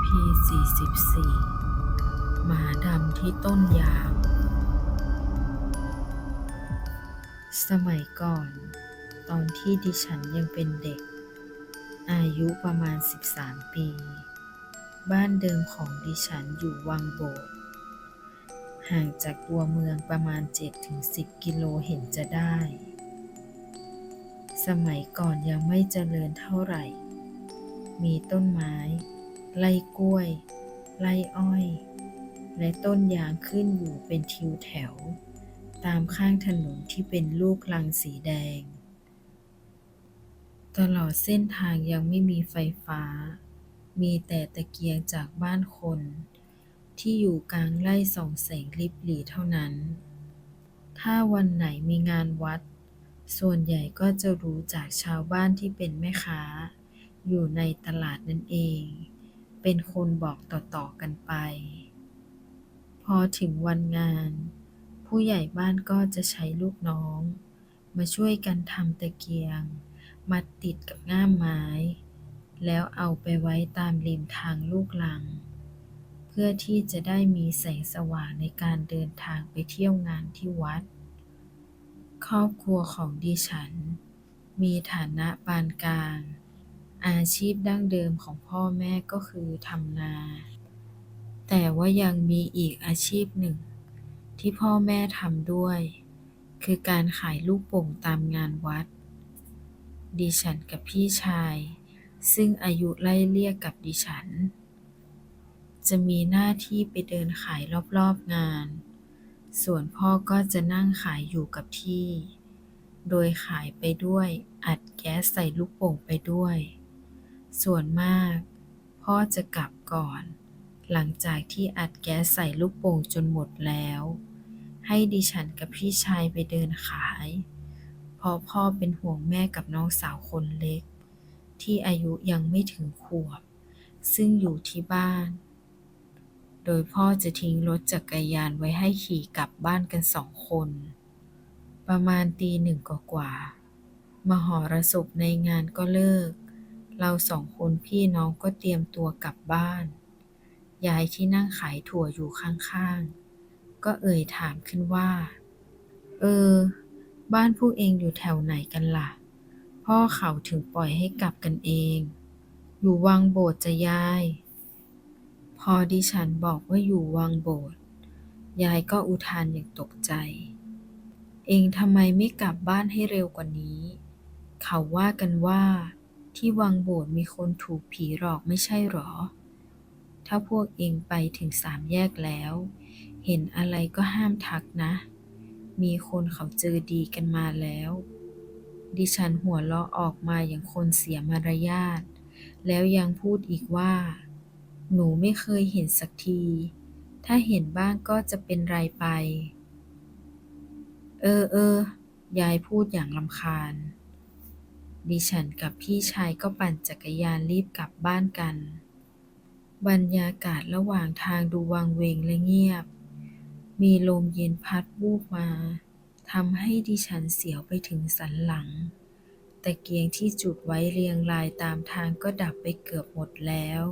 EP 44 หมาดำที่ต้นยาง สมัยก่อน ตอนที่ดิฉันยังเป็นเด็ก อายุประมาณ 13 ปี บ้านเดิมของดิฉันอยู่วังโบดห่างจากตัวเมืองประมาณ 7-10 กิโลเห็นจะได้ สมัยก่อนยังไม่เจริญเท่าไหร่ มีต้นไม้ ไร่กล้วย ไร่อ้อย และต้นยางขึ้นอยู่เป็นทิวแถว ตามข้างถนนที่เป็นลูกลังสีแดง ตลอดเส้นทางยังไม่มีไฟฟ้า มีแต่ตะเกียงจากบ้านคน ที่อยู่กลางไร่ส่องแสงลิบหลีเท่านั้น ถ้าวันไหนมีงานวัด ส่วนใหญ่ก็จะรู้จากชาวบ้านที่เป็นแม่ค้าอยู่ในตลาดนั่นเอง เป็นคนบอกต่อๆกันไป พอถึงวันงาน ผู้ใหญ่บ้านก็จะใช้ลูกน้อง มาช่วยกันทำตะเกียงมัดติดกับง่ามไม้ แล้วเอาไปไว้ตามริมทางลูกลัง เพื่อที่จะได้มีแสงสว่างในการเดินทางไปเที่ยวงานที่วัด ครอบครัวของดิฉัน มีฐานะปานกลาง อาชีพดั้งเดิมของพ่อแม่ก็คือทำนา แต่ว่ายังมีอีกอาชีพหนึ่ง ที่พ่อแม่ทำด้วย คือการขายลูกโป่งตามงานวัด ดิฉันกับพี่ชาย ซึ่งอายุไล่เลี่ยกับดิฉัน จะมีหน้าที่ไปเดินขายรอบๆงาน ส่วนพ่อก็จะนั่งขายอยู่กับที่ โดยขายไปด้วยอัดแก๊สใส่ลูกโป่งไปด้วย ส่วนมาก พ่อจะกลับก่อน หลังจากที่อัดแก๊สใส่ลูกโป่งจนหมดแล้ว ให้ดิฉันกับพี่ชายไปเดินขาย เพราะพ่อเป็นห่วงแม่กับน้องสาวคนเล็ก ที่อายุยังไม่ถึงขวบ ซึ่งอยู่ที่บ้าน โดยพ่อจะทิ้งรถจักรยานไว้ให้ขี่กลับบ้านกันสองคน ประมาณตีหนึ่งกว่าๆมหรสพในงานก็เลิก เราสองคนพี่น้องก็เตรียมตัวกลับบ้าน ยายที่นั่งขายถั่วอยู่ข้างๆ ก็เอ่ยถามขึ้นว่า เออ บ้านพวกเองอยู่แถวไหนกันล่ะ พ่อเขาถึงปล่อยให้กลับกันเอง อยู่วังโบสถ์จะยาย พอดิฉันบอกว่าอยู่วังโบสถ์ ยายก็อุทานอย่างตกใจ เองทำไมไม่กลับบ้านให้เร็วกว่านี้ เขาว่ากันว่า ที่วังโบสถ์มีคนถูกผีหลอกไม่ใช่หรอ ถ้าพวกเองไปถึงสามแยกแล้ว เห็นอะไรก็ห้ามทักนะ มีคนเขาเจอดีกันมาแล้ว ดิฉันหัวเราะออกมาอย่างคนเสียมารยาท แล้วยังพูดอีกว่า หนูไม่เคยเห็นสักที ถ้าเห็นบ้างก็จะเป็นไรไป เออเออยายพูดอย่างลำคาญ ดิฉันกับพี่ชายก็ปั่นจักรยานรีบกลับบ้านกัน บรรยากาศระหว่างทางดูวังเวงและเงียบ มีลมเย็นพัดวูบมาทำให้ดิฉันเสียวไปถึงสันหลัง ตะเกียงที่จุดไว้เรียงรายตามทางก็ดับไปเกือบหมดแล้ว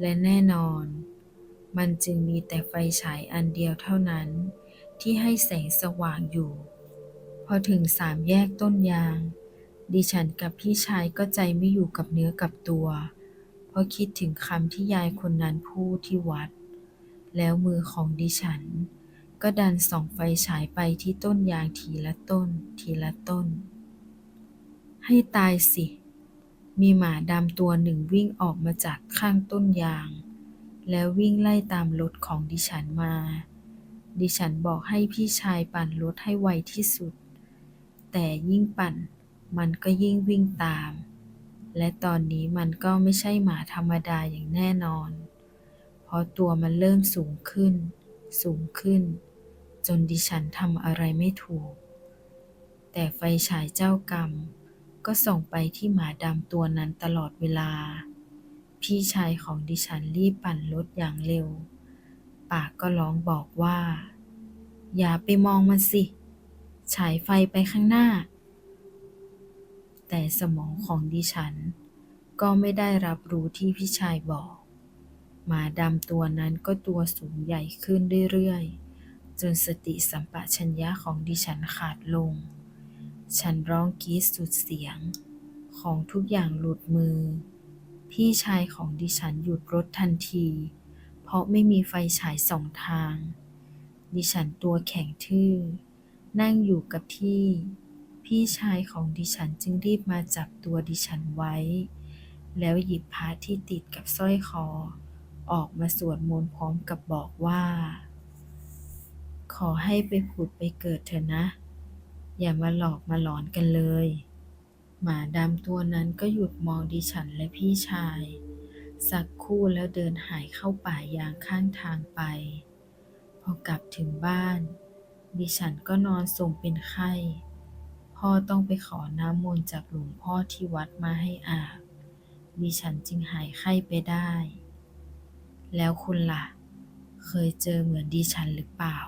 และแน่นอน มันจึงมีแต่ไฟฉายอันเดียวเท่านั้น ที่ให้แสงสว่างอยู่ พอถึงสามแยกต้นยาง ดิฉันกับพี่ชายก็ใจไม่อยู่กับเนื้อกับตัว เพราะคิดถึงคำที่ยายคนนั้นพูดที่วัด แล้วมือของดิฉัน ก็ดันส่องไฟฉายไปที่ต้นยางทีละต้น ทีละต้น ให้ตายสิ มีหมาดำตัวหนึ่งวิ่งออกมาจากข้างต้นยาง แล้ววิ่งไล่ตามรถของดิฉันมา ดิฉันบอกให้พี่ชายปั่นรถให้ไวที่สุด แต่ยิ่งปั่น มันก็ยิ่งวิ่งตาม และตอนนี้มันก็ไม่ใช่หมาธรรมดาอย่างแน่นอน เพราะตัวมันเริ่มสูงขึ้น สูงขึ้น จนดิฉันทำอะไรไม่ถูก แต่ไฟฉายเจ้ากรรม ก็ส่องไปที่หมาดำตัวนั้นตลอดเวลา พี่ชายของดิฉันรีบปั่นรถอย่างเร็ว ปากก็ร้องบอกว่า อย่าไปมองมันสิ ฉายไฟไปข้างหน้า แต่สมองของดิฉันก็ไม่ได้รับรู้ที่พี่ชายบอก หมาดำตัวนั้นก็ตัวสูงใหญ่ขึ้นเรื่อยๆ จนสติสัมปชัญญะของดิฉันขาดลง ฉันร้องกรีดสุดเสียง ของทุกอย่างหลุดมือ พี่ชายของดิฉันหยุดรถทันที เพราะไม่มีไฟฉายสองทาง ดิฉันตัวแข็งทื่อ นั่งอยู่กับที่ พี่ชายของดิฉันจึงรีบมาจับตัวดิฉันไว้ แล้วหยิบพระที่ติดกับสร้อยคอ ออกมาสวดมนต์พร้อมกับบอกว่า ขอให้ไปผุดไปเกิดเถอะนะ อย่ามาหลอกมาหลอนกันเลย หมาดำตัวนั้นก็หยุดมองดิฉันและพี่ชาย สักคู่แล้วเดินหายเข้าป่ายางข้างทางไป พอกลับถึงบ้าน ดิฉันก็นอนทรงเป็นไข้ พ่อต้องไปขอน้ำมนต์จากหลวงพ่อที่วัดมาให้อาบดิฉันจึงหายไข้ไปได้ แล้วคุณล่ะ เคยเจอเหมือนดิฉันหรือเปล่า